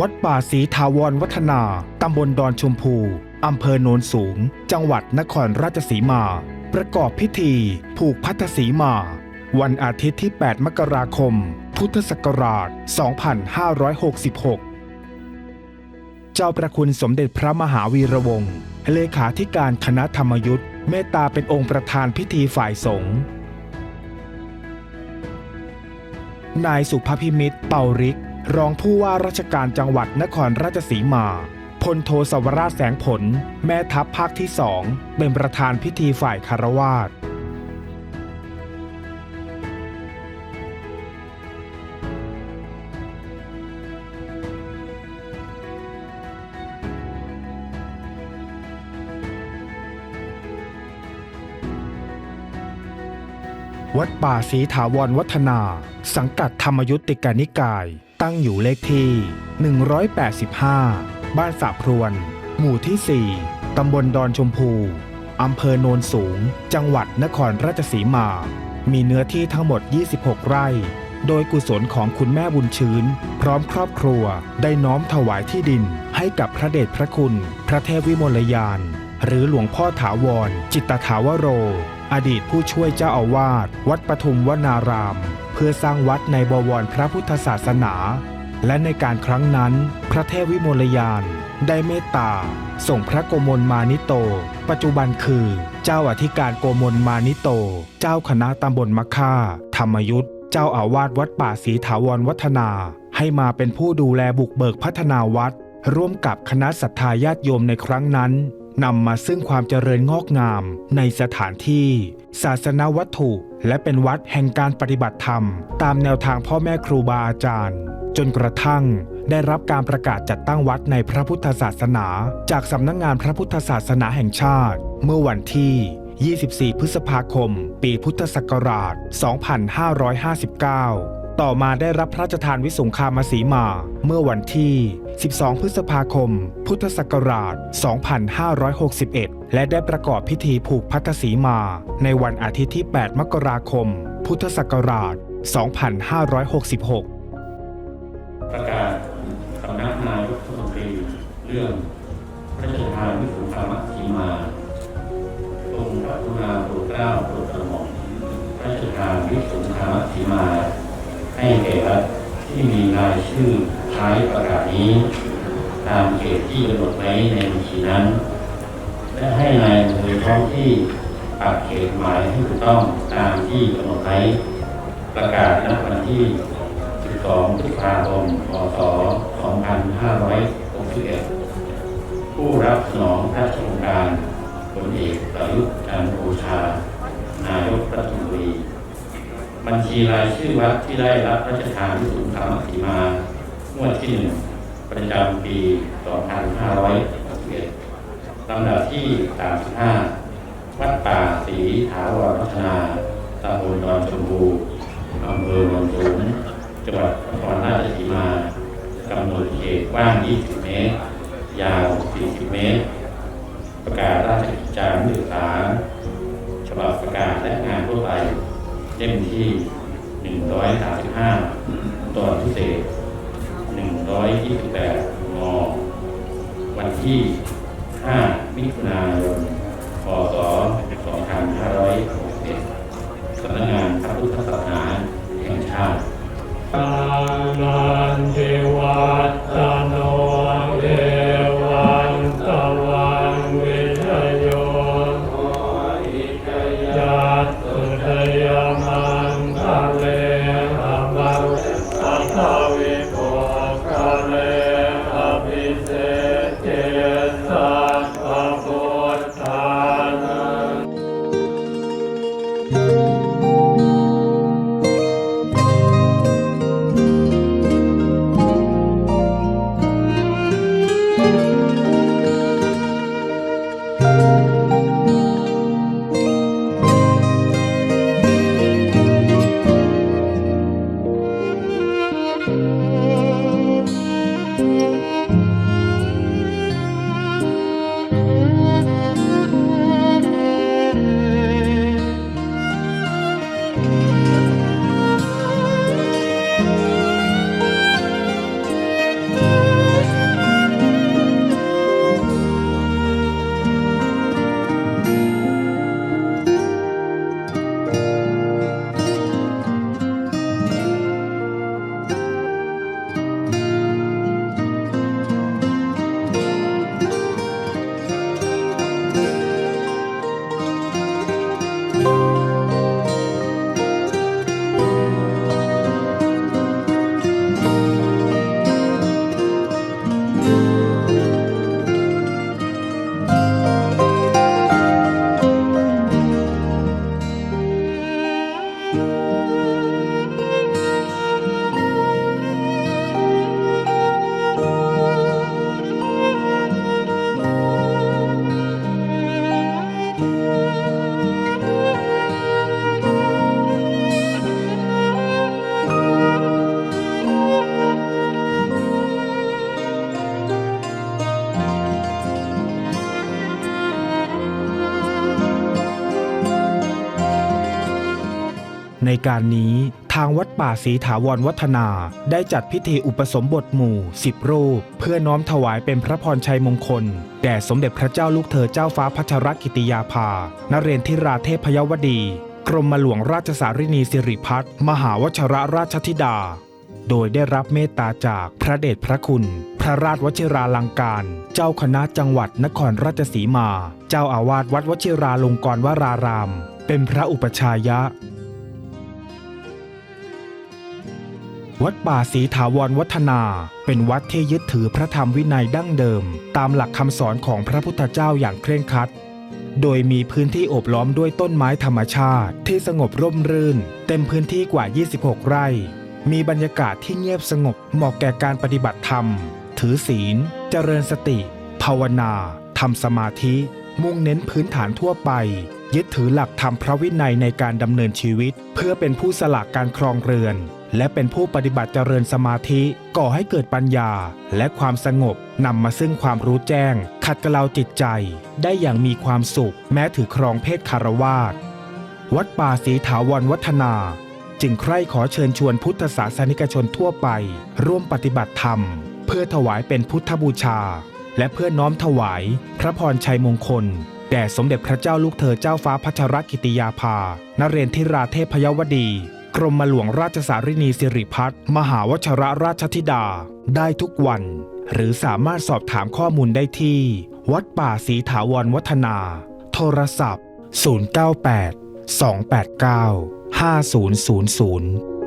วัดป่าศรีทาวรวัฒนา ตำบลดอนชมพู อำเภอโนนสูง จังหวัดนครราชสีมา ประกอบพิธี ผูกพัทธสีมา วันอาทิตย์ที่ 8 มกราคม พุทธศักราช 2566 เจ้าประคุณสมเด็จพระมหาวีระวงศ์เลขาธิการคณะธรรมยุทธ์เมตตาเป็นองค์ประธานพิธีฝ่ายสงฆ์นายสุภพิมิตรเป่าริก รองผู้ว่าราชการจังหวัดนครราชสีมาพลโทสวราชแสงผล แม่ทัพภาคที่สองเป็นประธานพิธีฝ่ายคารวาสวัดป่าศรีถาวรวัฒนา สังกัดธรรมยุติกานิกาย ตั้งอยู่เลขที่ 185 บ้านสาพรวน หมู่ที่ 4 ตำบลดอนชมพูอำเภอโนนสูง จังหวัดนครราชสีมา มีเนื้อที่ทั้งหมด 26 ไร่ โดยกุศลของคุณแม่บุญชื้น พร้อมครอบครัวได้น้อมถวายที่ดินให้กับพระเดชพระคุณ พระเทพวิมลยาน หรือหลวงพ่อถาวร จิตตถาวโร อดีตผู้ช่วยเจ้าอาวาส วัดปทุมวนาราม พื่อสร้างวัดในบวรพระพุทธศาสนา และในการครั้งนั้น พระเทพวิมลยาน ได้เมตตา ส่งพระโกมลมานิโต ปัจจุบันคือ เจ้าอธิการโกมลมานิโต เจ้าคณะตำบลมะค่า ธรรมยุทธเจ้าอาวาสวัดป่าศรีถาวรวัฒนา ให้มาเป็นผู้ดูแลบุกเบิกพัฒนาวัด ร่วมกับคณะศรัทธาญาติโยมในครั้งนั้น นำมาซึ่งความเจริญงอกงามในสถานที่ ศาสนวัตถุ และเป็นวัดแห่งการปฏิบัติธรรม ตามแนวทางพ่อแม่ครูบาอาจารย์ จนกระทั่งได้รับการประกาศจัดตั้งวัดในพระพุทธศาสนา จากสำนักงงานพระพุทธศาสนาแห่งชาติ เมื่อวันที่ 24 พฤษภาคม ปีพุทธศักราช 2559 ต่อมาได้รับพระราชทานวิสุงคามสีมา เมื่อวันที่ 12 พฤษภาคม พุทธศักราช 2561 และได้ประกอบพิธีผูกพัทธสีมา ในวันอาทิตย์ที่ 8 มกราคม พุทธศักราช 2566 ประกาศสำนักนายกรัฐมนตรีเรื่อง ชื่อท้ายประกาศนี้ ตามเขตที่กำหนดไว้ในบัญชีนั้น และให้นายอำเภอท้องที่ปักเขตหมายให้ถูกต้องตามที่กำหนดไว้ประกาศณวันที่ 12พฤษภาคมพศ2561 ผู้รับสนองพระราชโองการพลเอกประยุทธ์จันทร์โอชา นายกรัฐมนตรี บัญชีรายชื่อวัดที่ได้รับพระราชทานวิสุงคามสีมา วดที่หนึ่งประจำปี 2561ลำดับที่ 35 วัดป่าศรีถาวรพัฒนาตำบลดอนชมพูอำเภอโนนสูงจังหวัดนครราชสีมากำหนดเขตกว้าง 20 เมตร ยาว 40 เมตร ประกาศราชกิจจานุเบกษาฉบับประกาศและงานทั่วไปเล่มที่ 135 ตอนพิเศษ 128งวันที่ 5 มิถุนายน พศ 2561สำนักงานพระพุทธศาสนาแห่งชาติ Bye. ในการนี้ทางวัดป่าศรีถาวรวัฒนาได้จัดพิธีอุปสมบทหมู่สิบรูป เพื่อน้อมถวายเป็นพระพรชัยมงคล แด่สมเด็จพระเจ้าลูกเธอเจ้าฟ้าพัชรกิติยาภานเรนทิราเทพยวดี กรมหลวงราชสารินีสิริพัฒน์มหาวชรราชธิดา โดยได้รับเมตตาจากพระเดชพระคุณ พระราชวชิราลังการ เจ้าคณะจังหวัดนครราชสีมา เจ้าอาวาสวัดวชิราลงกรวราราม เป็นพระอุปชายะ วัดป่าศรีถาวรวัฒนา เป็นวัดที่ยึดถือพระธรรมวินัยดั้งเดิม ตามหลักคำสอนของพระพุทธเจ้าอย่างเคร่งครัด โดยมีพื้นที่โอบล้อมด้วยต้นไม้ธรรมชาติ ที่สงบร่มรื่น เต็มพื้นที่กว่า 26 ไร่ มีบรรยากาศที่เงียบสงบเหมาะแก่การปฏิบัติธรรม ถือศีล เจริญสติ ภาวนาทำสมาธิ มุ่งเน้นพื้นฐานทั่วไป ยึดถือหลักธรรมพระวินัยในการดำเนินชีวิต เพื่อเป็นผู้สละการครองเรือน และเป็นผู้ปฏิบัติเจริญสมาธิก่อให้เกิดปัญญา และความสงบนำมาซึ่งความรู้แจ้ง ขัดเกลาจิตใจ ได้อย่างมีความสุข แม้ถือครองเพศคารวาสวัดป่าศรีถาวรวัฒนา จึงใคร่ขอเชิญชวนพุทธศาสนิกชนทั่วไป ร่วมปฏิบัติธรรม เพื่อถวายเป็นพุทธบูชา และเพื่อน้อมถวาย พระพรชัยมงคล แด่สมเด็จพระเจ้าลูกเธอเจ้าฟ้าพัชรกิติยาภานเรนทิราเทพยวดี กรมหลวงราชสารินีสิริพัฒน์มหาวชรราชธิดา ได้ทุกวัน หรือสามารถสอบถามข้อมูลได้ที่ วัดป่าศรีถาวรวัฒนา โทรศัพท์ 098 289 5000